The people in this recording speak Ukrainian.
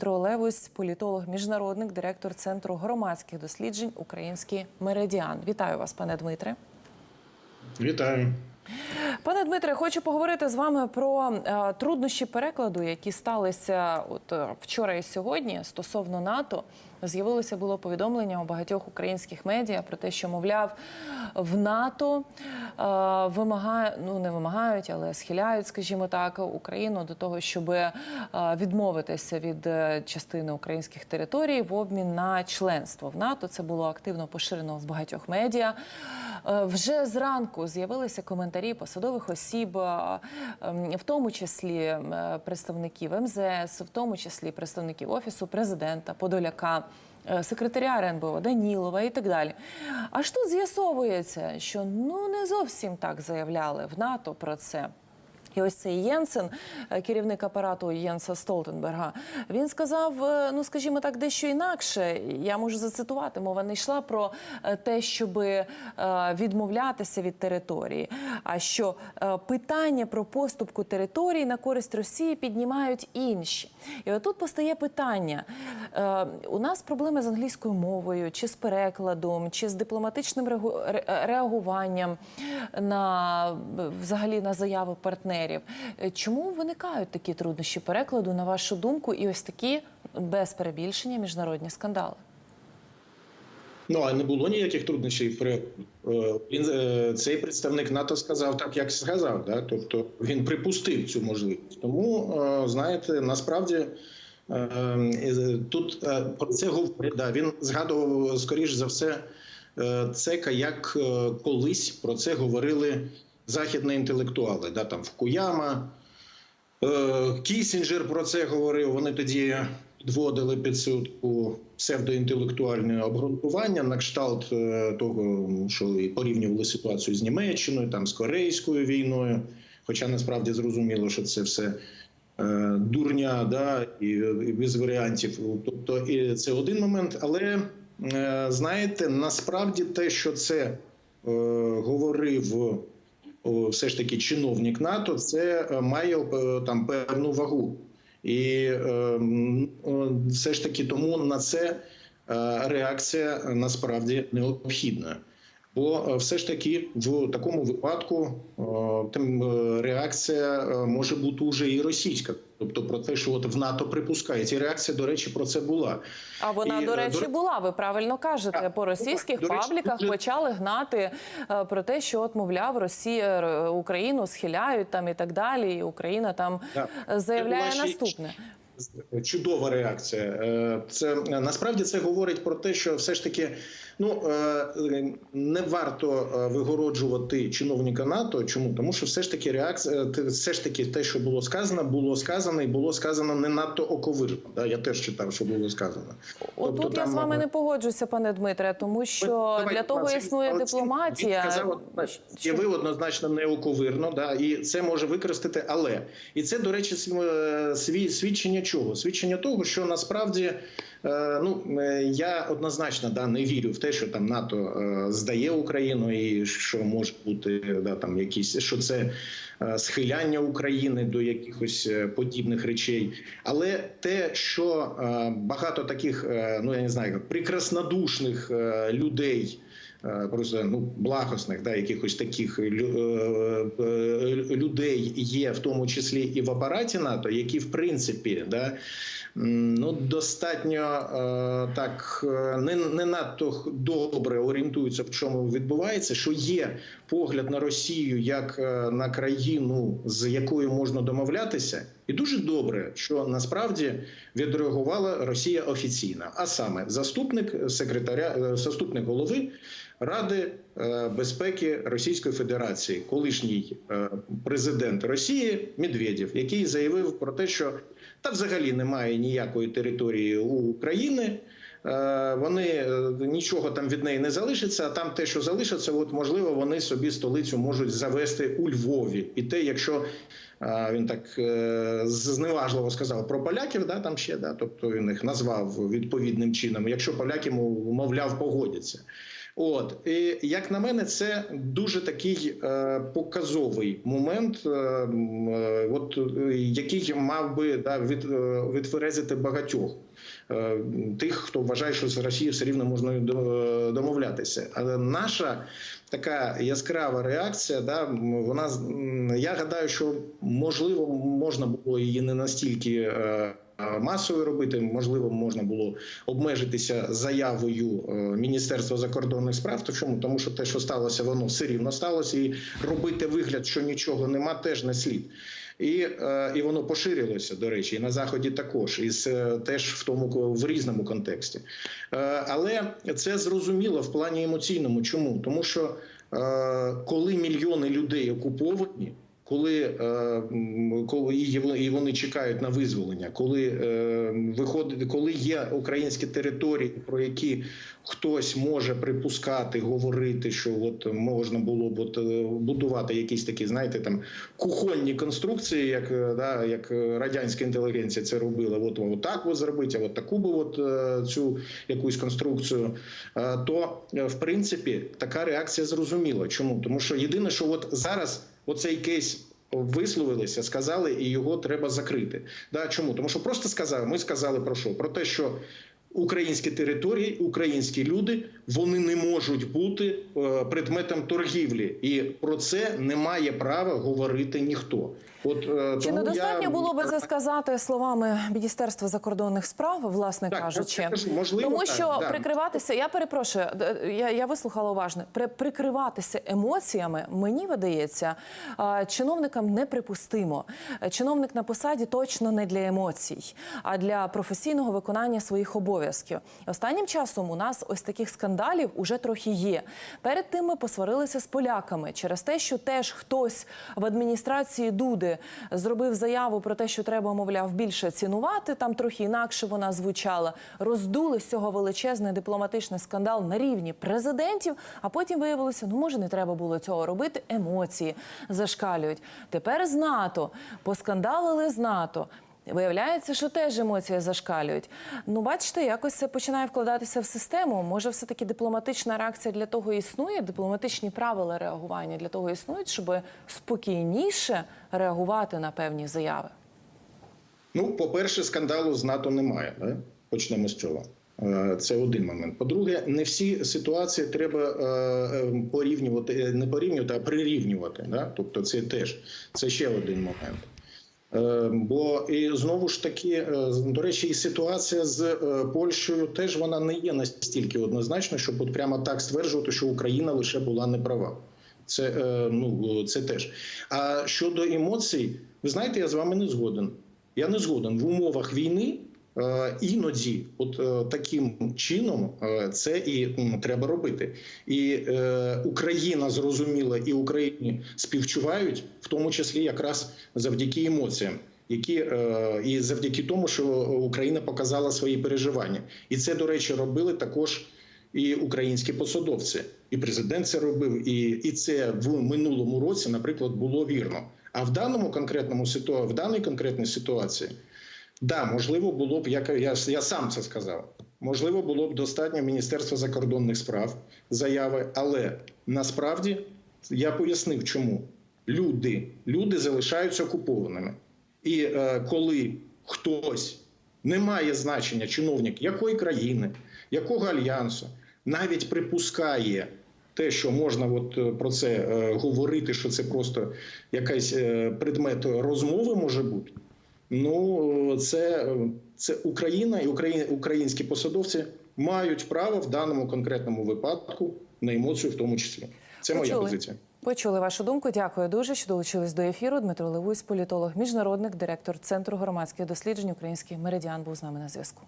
Дмитро Левусь, політолог, міжнародник, директор Центру громадських досліджень Український меридіан. Вітаю вас, пане Дмитре. Вітаю. Пане Дмитре, хочу поговорити з вами про е, труднощі перекладу, які сталися от е, вчора і сьогодні стосовно НАТО. З'явилося було повідомлення у багатьох українських медіа про те, що мовляв в НАТО е, вимагає, ну не вимагають, але схиляють, скажімо так, Україну до того, щоб е, відмовитися від е, частини українських територій в обмін на членство в НАТО. Це було активно поширено в багатьох медіа. Е, Вже зранку з'явилися коментарі посадових осіб, в тому числі представників МЗС, в тому числі представників офісу президента Подоляка. Е, Секретаря РНБО Данілова і так далі. Аж тут з'ясовується, що ну не зовсім так заявляли в НАТО про це. І ось цей Єнсен, е, керівник апарату Єнса Столтенберга, він сказав: е, ну скажімо так, дещо інакше. Я можу зацитувати. Мова не йшла про е, те, щоб відмовлятися від території. А що питання про поступку території на користь Росії піднімають інші. І отут постає питання: у нас проблеми з англійською мовою, чи з перекладом, чи з дипломатичним реагу- реагуванням на взагалі на заяви партнерів. Е, Чому виникають такі труднощі перекладу, на вашу думку, і ось такі без перебільшення міжнародні скандали? Ну а не було ніяких труднощів. Е, він е, цей представник НАТО сказав так, як сказав. Да? Тобто він припустив цю можливість. Тому знаєте, насправді. Тут про це говорить. Да, він згадував скоріш за все е, це як колись про це говорили західні інтелектуали. Да, там Фукуяма, Е, Кісінджер про це говорив. Вони тоді підводили під судку псевдоінтелектуальне обґрунтування на кшталт е, того, що порівнювали ситуацію з Німеччиною, там з Корейською війною. Хоча насправді зрозуміло, що це все е, дурня, да, і, без варіантів. Тобто, і це один момент. Але знаєте, насправді те, що це е, говорив все ж таки чиновник НАТО, це е, має е, там певну вагу. І е, все ж таки тому на це е, реакція е, насправді необхідна. Бо е, все ж таки в такому випадку е, тим е, реакція е, може бути уже і російська. Тобто про те, що от в НАТО припускається. І реакція, до речі, про це була. А вона, І, до е, речі, до- була. Ви правильно кажете. Так, По російських речі, пабліках дуже- почали гнати е, про те, що от мовляв Росія е, Україну схиляють там і так далі. І Україна там е, заявляє наступне. Чудова реакція. Це насправді це говорить про те, що все ж таки ну е, не варто е, вигороджувати чиновника НАТО. Чому тому, що все ж таки реакція, те- все ж таки, те, що було сказано, було сказано і було сказано не надто оковирно. Да? Я теж читав, що було сказано. Отут Тобто я там, з вами е, не погоджуся, пане Дмитре, тому що Давайте, для того існує дипломатія. Він сказав, Що- ви однозначно не оковирно, да, і це може використати, але і це, до речі, св- е, сві- свідчення чого? Свідчення того, що насправді е, ну е, я однозначно да не вірю в те, що там НАТО е, здає Україну, і що може бути да там якісь що це е, схиляння України до якихось е, подібних речей. Але те, що е, багато таких, е, ну я не знаю, прекраснодушних е, людей. Е, Просто ну благосних, да, якихось таких лю- е, е, людей є, в тому числі і в апараті НАТО, які в принципі да, ну достатньо так не, не надто добре орієнтуються, в чому відбувається, що є погляд на Росію як на країну, з якою можна домовлятися, і дуже добре, що насправді відреагувала Росія офіційно, а саме заступник секретаря, е, заступник голови. Ради е, безпеки Російської Федерації, колишній е, президент Росії Медведєв, який заявив про те, що та взагалі немає ніякої території у України. Е, Вони е, нічого там від неї не залишиться. А там те, що залишиться, от можливо, вони собі столицю можуть завести у Львові. І те, якщо е, він так зневажливо сказав про поляків, да там ще да, тобто він їх назвав відповідним чином. Якщо поляки мов- мовляв погодяться. От і як на мене, це дуже такий е, показовий момент, е, е, от е, який мав би да, від, е, відтверезити багатьох е, тих, хто вважає, що з Росією все рівно можна домовлятися. Але наша така яскрава реакція, да, вона я гадаю, що можливо можна було її не настільки. е, Масовою робити можливо можна було обмежитися заявою е, Міністерства закордонних справ. То чому тому, що те, що сталося, воно все рівно сталося, і робити вигляд, що нічого нема, теж не слід. І, е, і воно поширилося, до речі, і на заході також, і е, теж в тому в різному контексті. Е, але це зрозуміло в плані емоційному. Чому? Тому що е, коли мільйони людей окуповані. Коли, е, коли і вони- чекають на визволення, коли е, виходить, коли є українські території, про які хтось може припускати, говорити, що от можна було б от, е, будувати якісь такі, знаєте, там кухонні конструкції, як е, да, як радянська інтелігенція це робила. От, от так от зробити, а от таку би от е, цю якусь конструкцію. То в принципі така реакція зрозуміла. Чому? Тому що єдине, що от зараз оцей кейс. Висловилися, сказали, і його треба закрити. Да, чому? Тому що просто сказали, ми сказали про що? Про те, що українські території, українські люди вони не можуть бути е, предметом торгівлі, і про це не має права говорити ніхто. От е, Чи тому недостатньо я... було би це сказати словами Міністерства закордонних справ, власне Так, кажучи, можливо, тому так, що да. прикриватися, я перепрошую, я, я вислухала уважно. При, прикриватися емоціями, мені видається, чиновникам неприпустимо. Е, Чиновник на посаді точно не для емоцій, а для професійного виконання своїх обов'язків. Останнім часом у нас ось таких скандалів уже трохи є. Перед тим ми посварилися з поляками через те, що теж хтось в адміністрації Дуди зробив заяву про те, що треба, мовляв, більше цінувати. Там трохи інакше вона звучала. Роздули з цього величезний дипломатичний скандал на рівні президентів. А потім виявилося, ну може не треба було цього робити. Емоції зашкалюють. Тепер з НАТО поскандалили з НАТО. Виявляється, що теж емоції зашкалюють. Ну, бачите, якось це починає вкладатися в систему. Може, все таки дипломатична реакція для того існує, дипломатичні правила реагування для того існують, щоб спокійніше реагувати на певні заяви. Ну, по-перше, скандалу з НАТО немає. Да? Почнемо з цього. Е, Це один момент. По-друге, не всі ситуації треба е, е, порівнювати, е, не порівнювати, а прирівнювати. Да? Тобто, це теж це ще один момент. Е, Бо і знову ж таки, е, до речі, і ситуація з е, Польщею теж вона не є настільки однозначно, щоб от прямо так стверджувати, що Україна лише була неправа. Це е, ну це теж. А щодо емоцій, ви знаєте, я з вами не згоден. Я не згоден в умовах війни. Е, Іноді, от е, таким чином, е, це і треба робити. І Україна зрозуміла, і Україні співчувають, в тому числі якраз завдяки емоціям, які і завдяки тому, що Україна показала свої переживання, і це до речі робили також і українські посадовці. І президент це робив, і, і це в минулому році, наприклад, було вірно. А в даному конкретному ситуа... в даній конкретній ситуації, да, можливо, було б, як я, я сам це сказав. Можливо, було б достатньо Міністерства закордонних справ заяви, але насправді я пояснив, чому люди, люди залишаються окупованими. І е, коли хтось не має значення, чиновник якої країни, якого альянсу, навіть припускає те, що можна от е, про це е, говорити, що це просто якийсь е, предмет розмови може бути. Ну це, е, це Україна і Україн, українські посадовці мають право в даному конкретному випадку на емоцію, в тому числі. Це моя позиція. Почули вашу думку. Дякую дуже, що долучились до ефіру. Дмитро Левусь, політолог, міжнародник, директор Центру громадських досліджень Український меридіан був з нами на зв'язку.